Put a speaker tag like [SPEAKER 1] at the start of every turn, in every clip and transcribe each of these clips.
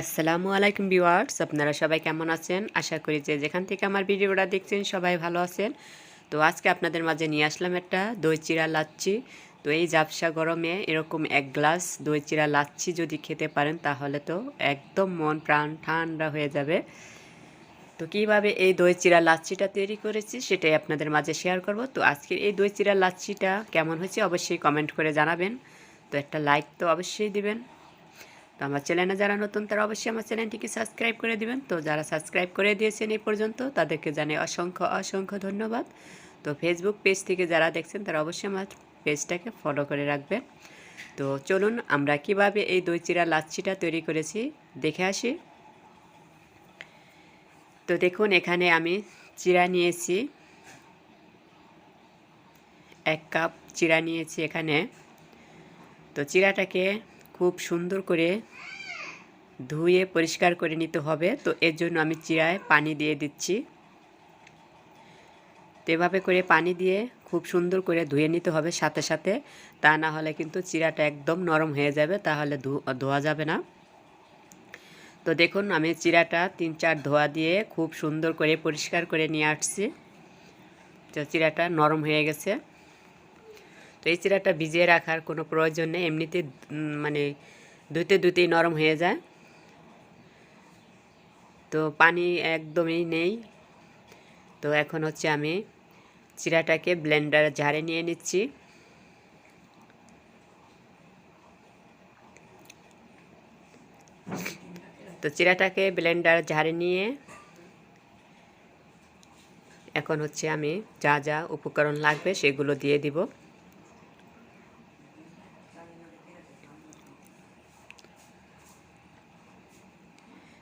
[SPEAKER 1] আসসালামু আলাইকুম ভিউয়ার্স, আপনারা সবাই কেমন আছেন? আশা করি যে যেখান থেকে আমার ভিডিওটা দেখছেন সবাই ভালো আছেন। তো আজকে আপনাদের মাঝে নিয়ে আসলাম একটা দই চিরা লাচ্ছি। তো এই জাপসা গরমে এরকম এক গ্লাস দই চিরা লাচ্ছি যদি খেতে পারেন, তাহলে তো একদম মন প্রাণ ঠান্ডা হয়ে যাবে। তো কীভাবে এই দই চিরা লাচ্ছিটা তৈরি করেছি সেটাই আপনাদের মাঝে শেয়ার করব। তো আজকের এই দই চিরা লাচ্ছিটা কেমন হয়েছে অবশ্যই কমেন্ট করে জানাবেন। তো একটা লাইক তো অবশ্যই দিবেন। তো আমার চ্যানেলে যারা নতুন, তারা অবশ্যই আমার চ্যানেলটিকে সাবস্ক্রাইব করে দিবেন। তো যারা সাবস্ক্রাইব করে দিয়েছেন এই পর্যন্ত, তাদেরকে জানে অসংখ্য অসংখ্য ধন্যবাদ। তো ফেসবুক পেজ থেকে যারা দেখছেন, তারা অবশ্যই আমার পেজটাকে ফলো করে রাখবেন। তো চলুন, আমরা কীভাবে এই দই চিরা লাচ্ছিটা তৈরি করেছি, দেখে আসি। তো দেখুন, এখানে আমি চিরা নিয়েছি। এক কাপ চিরা নিয়েছি এখানে। তো চিরাটাকে খুব সুন্দর করে ধুয়ে পরিষ্কার করে নিতে হবে। তো এর জন্য আমি চিরায় পানি দিয়ে দিচ্ছি। তো এভাবে করে পানি দিয়ে খুব সুন্দর করে ধুয়ে নিতে হবে সাথে সাথে। তা না হলে কিন্তু চিরাটা একদম নরম হয়ে যাবে, তাহলে ধোয়া যাবে না। তো দেখুন, আমি চিরাটা তিন চার ধোয়া দিয়ে খুব সুন্দর করে পরিষ্কার করে নিয়ে আসছি। তো চিরাটা নরম হয়ে গেছে। তো এই চিরাটা ভিজিয়ে রাখার কোনো প্রয়োজন নেই, এমনিতে মানে ধুতে ধুতেই নরম হয়ে যায়। তো পানি একদমই নেই। তো এখন হচ্ছে আমি চিরাটাকে ব্লেন্ডার ঝাড়ে নিয়ে নিচ্ছি। তো চিরাটাকে ব্লেন্ডার ঝাড়ে নিয়ে এখন হচ্ছে আমি যা যা উপকরণ লাগবে সেগুলো দিয়ে দিব।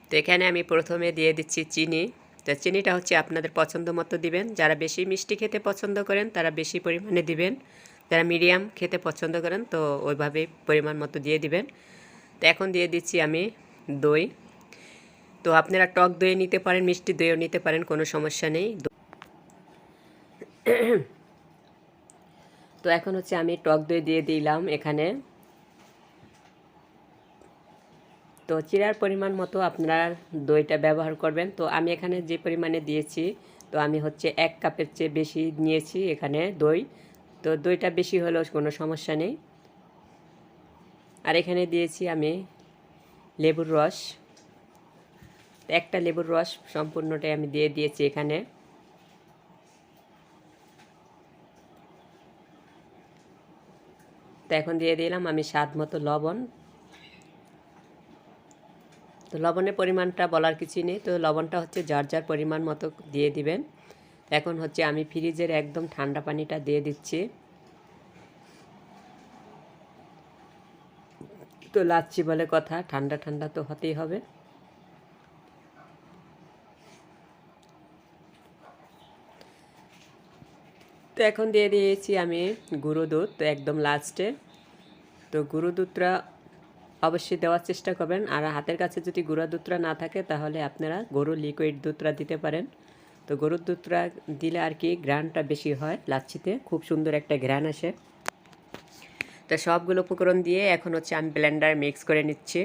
[SPEAKER 1] তো এখানে আমি প্রথমে দিয়ে দিচ্ছি চিনি। তো চিনিটা হচ্ছে আপনাদের পছন্দ মতো দিবেন। যারা বেশি মিষ্টি খেতে পছন্দ করেন, তারা বেশি পরিমাণে দিবেন। যারা মিডিয়াম খেতে পছন্দ করেন, তো ওইভাবে পরিমাণ মতো দিয়ে দিবেন। তো এখন দিয়ে দিচ্ছি আমি দই। তো আপনারা টক দই নিতে পারেন, মিষ্টি দইও নিতে পারেন, কোনো সমস্যা নেই। তো এখন হচ্ছে আমি টক দই দিয়ে দিলাম এখানে। তো চিরার পরিমাণ মতো আপনারা দইটা ব্যবহার করবেন। তো আমি এখানে যে পরিমাণে দিয়েছি, তো আমি হচ্ছে এক কাপের চেয়ে বেশি নিয়েছি এখানে দই। তো দইটা বেশি হলেও কোনো সমস্যা নেই। আর এখানে দিয়েছি আমি লেবুর রস। একটা লেবুর রস সম্পূর্ণটাই আমি দিয়ে দিয়েছি এখানে। তো এখন দিয়ে দিলাম আমি স্বাদ মতো লবণ। তো লবণের পরিমাণটা বলার কিছুই নেই। তো লবণটা হচ্ছে যার যার পরিমাণ মতো দিয়ে দিবেন। এখন হচ্ছে আমি ফ্রিজের একদম ঠান্ডা পানিটা দিয়ে দিচ্ছি। তো লাচ্ছি বলে কথা, ঠান্ডা ঠান্ডা তো হতেই হবে। তো এখন দিয়ে দিয়েছি আমি গুঁড়ো দুধ, তো একদম লাস্টে। তো গুঁড়ো দুধটা অবশ্যই দেওয়ার চেষ্টা করবেন। আর হাতের কাছে যদি গুঁড়া দুধটা না থাকে, তাহলে আপনারা গরু লিকুইড দুধটা দিতে পারেন। তো গরুর দুধটা দিলে আর কি ঘ্রাণটা বেশি হয় লাচ্ছিতে। খুব সুন্দর একটা ঘ্রাণ আসে। তো সবগুলো উপকরণ দিয়ে এখন হচ্ছে আমি ব্লেন্ডার মিক্স করে নিচ্ছি।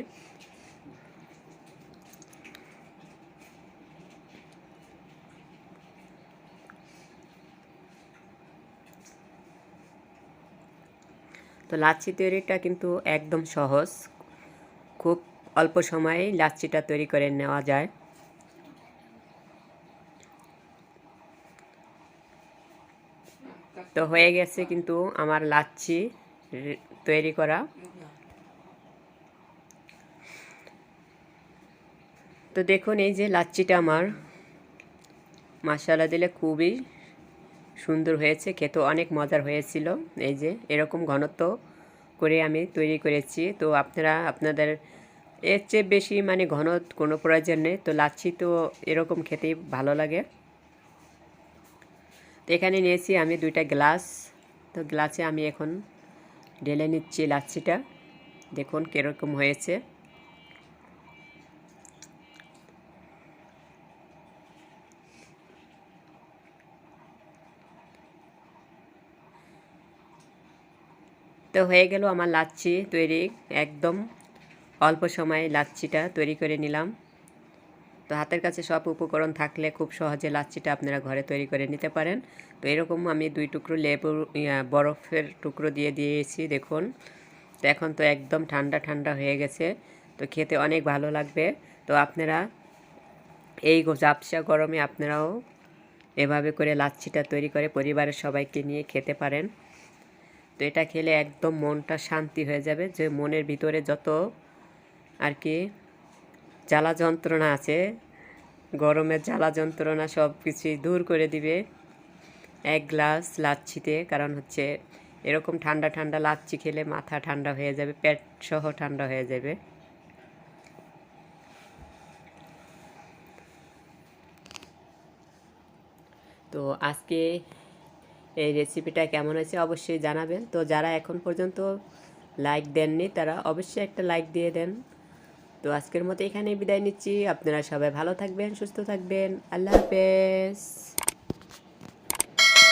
[SPEAKER 1] তো লাচ্ছি তৈরিটা কিন্তু একদম সহজ। খুব অল্প সময়ে লাচ্ছিটা তৈরি করে নেওয়া যায়। তো হয়ে গেছে কিন্তু আমার লাচ্ছি তৈরি করা। তো দেখুন, এই যে লাচ্ছিটা আমার মশালা দিলে খুবই সুন্দর হয়েছে খেতে অনেক মজার হয়েছিল। এই যে এরকম ঘনত্ব করে আমি তৈরি করেছি। তো আপনারা, আপনাদের এর চেয়ে বেশি মানে ঘন কোনো প্রয়োজন নেই। তো লাচ্ছি তো এরকম খেতেই ভালো লাগে। তো এখানে নিয়েছি আমি দুইটা গ্লাস। তো গ্লাসে আমি এখন ঢেলে নিচ্ছি লাচ্ছিটা। দেখুন কীরকম হয়েছে। তো হয়ে গেল আমার লাচ্ছি তৈরি, একদম অল্প সময়ে লাচ্ছিটা তৈরি করে নিলাম। তো হাতের কাছে সব উপকরণ থাকলে খুব সহজে লাচ্ছিটা আপনারা ঘরে তৈরি করে নিতে পারেন। তো এরকম আমি দুই টুকরো লেবু বরফের টুকরো দিয়ে দিয়েছি, দেখুন। তো এখন তো একদম ঠান্ডা ঠান্ডা হয়ে গেছে। তো খেতে অনেক ভালো লাগবে। তো আপনারা এই ঝাপসা গরমে আপনারাও এভাবে করে লাচ্ছিটা তৈরি করে পরিবারের সবাইকে নিয়ে খেতে পারেন। তো এটা খেলে একদম মনটা শান্তি হয়ে যাবে যে মনের ভিতরে যত আর কি জ্বালা যন্ত্রণা আছে, গরমের জ্বালা যন্ত্রণা সব কিছুই দূর করে দিবে। এক গ্লাস লাচ্ছিতে, কারণ হচ্ছে এরকম ঠান্ডা ঠান্ডা লাচ্ছি খেলে মাথা ঠান্ডা হয়ে যাবে, পেট সহ ঠান্ডা হয়ে যাবে। তো আজকে এই রেসিপিটা কেমন হয়েছে অবশ্যই জানাবেন। তো যারা এখন পর্যন্ত লাইক দেননি, তারা অবশ্যই একটা লাইক দিয়ে দেন। তো আজকের মতো এখানেই বিদায় নিচ্ছি। আপনারা সবাই ভালো থাকবেন, সুস্থ থাকবেন। আল্লাহ হাফেজ।